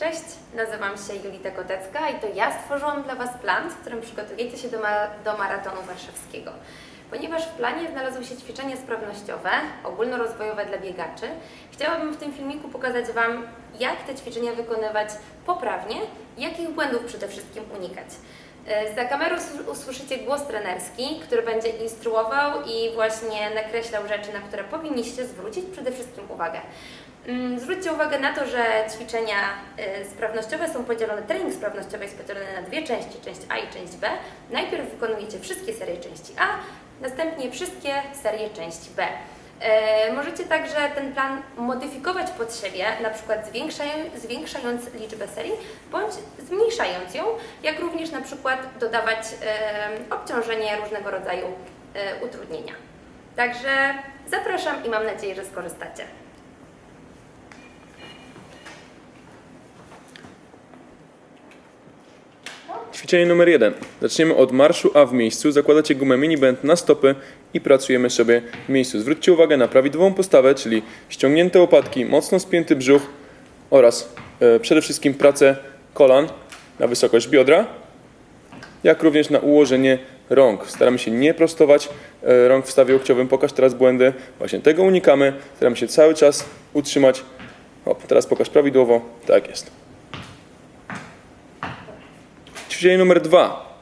Cześć, nazywam się Julita Kotecka i to ja stworzyłam dla Was plan, w którym przygotujecie się do, ma- do maratonu warszawskiego. Ponieważ w planie znalazły się ćwiczenia sprawnościowe, ogólnorozwojowe dla biegaczy, chciałabym w tym filmiku pokazać Wam, jak te ćwiczenia wykonywać poprawnie jakich błędów przede wszystkim unikać. E, Za kamerą us- usłyszycie głos trenerski, który będzie instruował i właśnie nakreślał rzeczy, na które powinniście zwrócić przede wszystkim uwagę. Mm, Zwróćcie uwagę na to, że ćwiczenia y, sprawnościowe są podzielone, trening sprawnościowy jest podzielony na dwie części, część A i część B. Najpierw wykonujecie wszystkie serie części A, następnie wszystkie serie części B. E, Możecie także ten plan modyfikować pod siebie, na przykład zwiększając, liczbę serii, bądź zmniejszając ją, jak również na przykład dodawać e, obciążenie różnego rodzaju utrudnienia. Także zapraszam i mam nadzieję, że skorzystacie. Ćwiczenie numer jeden. Zaczniemy od marszu A w miejscu. Zakładacie gumę miniband na stopy i pracujemy sobie w miejscu. Zwróćcie uwagę na prawidłową postawę, czyli ściągnięte łopatki, mocno spięty brzuch oraz e, przede wszystkim pracę kolan na wysokość biodra, jak również na ułożenie rąk. Staramy się nie prostować e, rąk w stawie łokciowym. Pokaż teraz błędy. Właśnie tego unikamy. Staramy się cały czas utrzymać. Hop, teraz pokaż prawidłowo. Tak jest. Ćwiczenie numer dwa.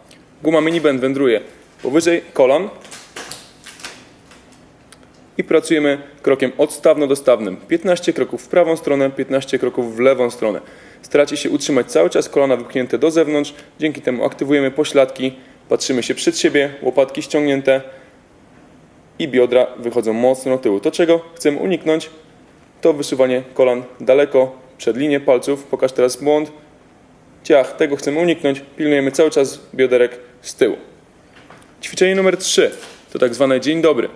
Guma miniband wędruje powyżej kolan i pracujemy krokiem odstawno-dostawnym. 15 kroków w prawą stronę, 15 kroków w lewą stronę. Staracie się utrzymać cały czas kolana wypchnięte do zewnątrz. Dzięki temu aktywujemy pośladki, patrzymy się przed siebie, łopatki ściągnięte i biodra wychodzą mocno do tyłu. To czego chcemy uniknąć to wysuwanie kolan daleko przed linię palców. Pokaż teraz błąd ciach, tego chcemy uniknąć, pilnujemy cały czas bioderek z tyłu. Ćwiczenie numer 3 to tak zwane dzień dobry.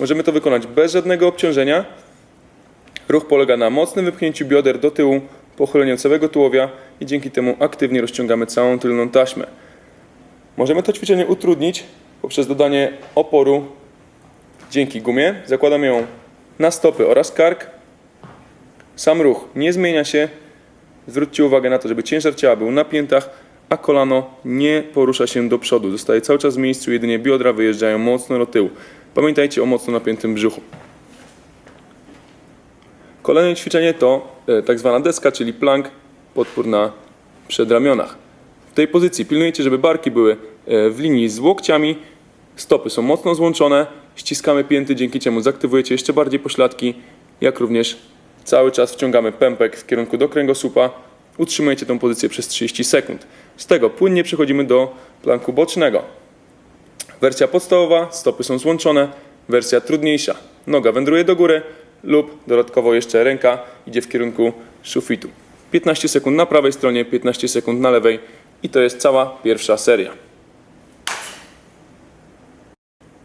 Możemy to wykonać bez żadnego obciążenia. Ruch polega na mocnym wypchnięciu bioder do tyłu, pochyleniu całego tułowia i dzięki temu aktywnie rozciągamy całą tylną taśmę. Możemy to ćwiczenie utrudnić poprzez dodanie oporu dzięki gumie. Zakładamy ją na stopy oraz kark. Sam ruch nie zmienia się, Zwróćcie uwagę na to, żeby ciężar ciała był na piętach, a kolano nie porusza się do przodu. Zostaje cały czas w miejscu, jedynie biodra wyjeżdżają mocno do tyłu. Pamiętajcie o mocno napiętym brzuchu. Kolejne ćwiczenie to e, tak zwana deska, czyli plank, podpór na przedramionach. W tej pozycji pilnujecie, żeby barki były e, w linii z łokciami, stopy są mocno złączone, ściskamy pięty, dzięki czemu zaktywujecie jeszcze bardziej pośladki, jak również Cały czas wciągamy pępek w kierunku do kręgosłupa. Utrzymujecie tą pozycję przez 30 sekund. Z tego płynnie przechodzimy do planku bocznego. Wersja podstawowa, stopy są złączone. Wersja trudniejsza, noga wędruje do góry lub dodatkowo jeszcze ręka idzie w kierunku sufitu. 15 sekund na prawej stronie, 15 sekund na lewej i to jest cała pierwsza seria.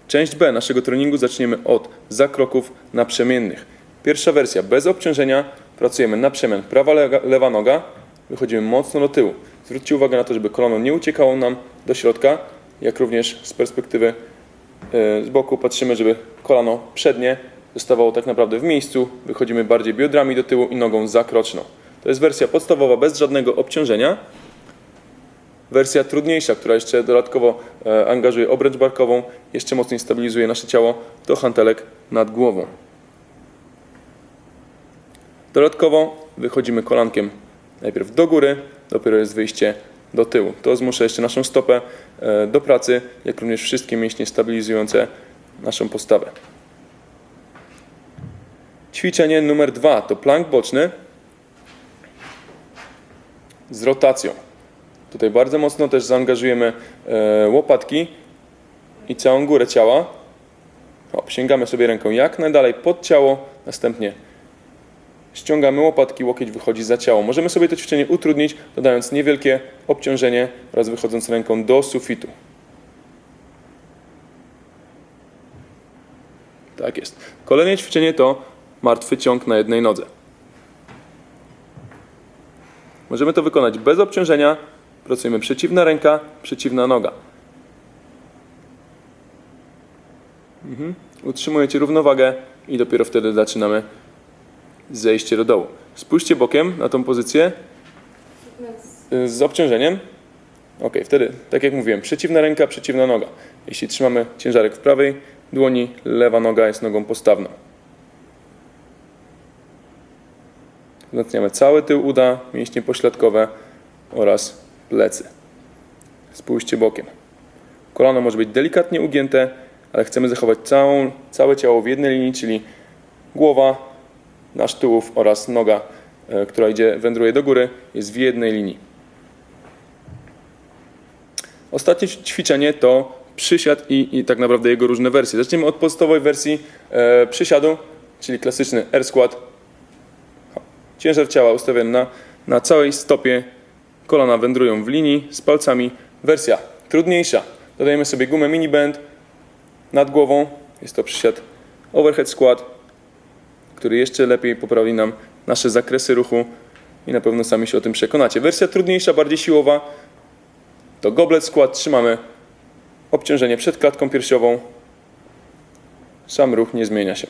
Część B naszego treningu zaczniemy od zakroków naprzemiennych. Pierwsza wersja bez obciążenia, pracujemy na przemian prawa, lega, lewa noga, wychodzimy mocno do tyłu. Zwróćcie uwagę na to, żeby kolano nie uciekało nam do środka, jak również z perspektywy e, z boku patrzymy, żeby kolano przednie zostawało tak naprawdę w miejscu, wychodzimy bardziej biodrami do tyłu i nogą zakroczną. To jest wersja podstawowa bez żadnego obciążenia. Wersja trudniejsza, która jeszcze dodatkowo e, angażuje obręcz barkową, jeszcze mocniej stabilizuje nasze ciało, to hantelek nad głową. Dodatkowo wychodzimy kolankiem najpierw do góry, dopiero jest wyjście do tyłu. To zmusza jeszcze naszą stopę e, do pracy, jak również wszystkie mięśnie stabilizujące naszą postawę. Ćwiczenie numer dwa to plank boczny z rotacją. Tutaj bardzo mocno też zaangażujemy e, łopatki i całą górę ciała. O, sięgamy sobie ręką jak najdalej pod ciało, następnie ściągamy łopatki, łokieć wychodzi za ciało. Możemy sobie to ćwiczenie utrudnić, dodając niewielkie obciążenie oraz wychodząc ręką do sufitu. Tak jest. Kolejne ćwiczenie to martwy ciąg na jednej nodze. Możemy to wykonać bez obciążenia. Pracujemy przeciwna ręka, przeciwna noga. Mhm. Utrzymujecie równowagę i dopiero wtedy zaczynamy zejście do dołu. Spójrzcie bokiem na tą pozycję Y, Z obciążeniem. Ok, wtedy, tak jak mówiłem, przeciwna ręka, przeciwna noga. Jeśli trzymamy ciężarek w prawej dłoni, lewa noga jest nogą postawną. Wzmacniamy cały tył uda, mięśnie pośladkowe oraz plecy. Spójrzcie bokiem. Kolano może być delikatnie ugięte, ale chcemy zachować całą, całe ciało w jednej linii, czyli głowa, nasz tułów oraz noga, e, która idzie, wędruje do góry, jest w jednej linii. Ostatnie ćwiczenie to przysiad i, i tak naprawdę jego różne wersje. Zaczniemy od podstawowej wersji e, przysiadu, czyli klasyczny air squat. Ciężar ciała ustawiony na, na całej stopie, kolana wędrują w linii z palcami. Wersja trudniejsza. Dodajemy sobie gumę mini band nad głową. Jest to przysiad overhead squat, który jeszcze lepiej poprawi nam nasze zakresy ruchu i na pewno sami się o tym przekonacie. Wersja trudniejsza, bardziej siłowa to goblet skład. Trzymamy obciążenie przed klatką piersiową. Sam ruch nie zmienia się.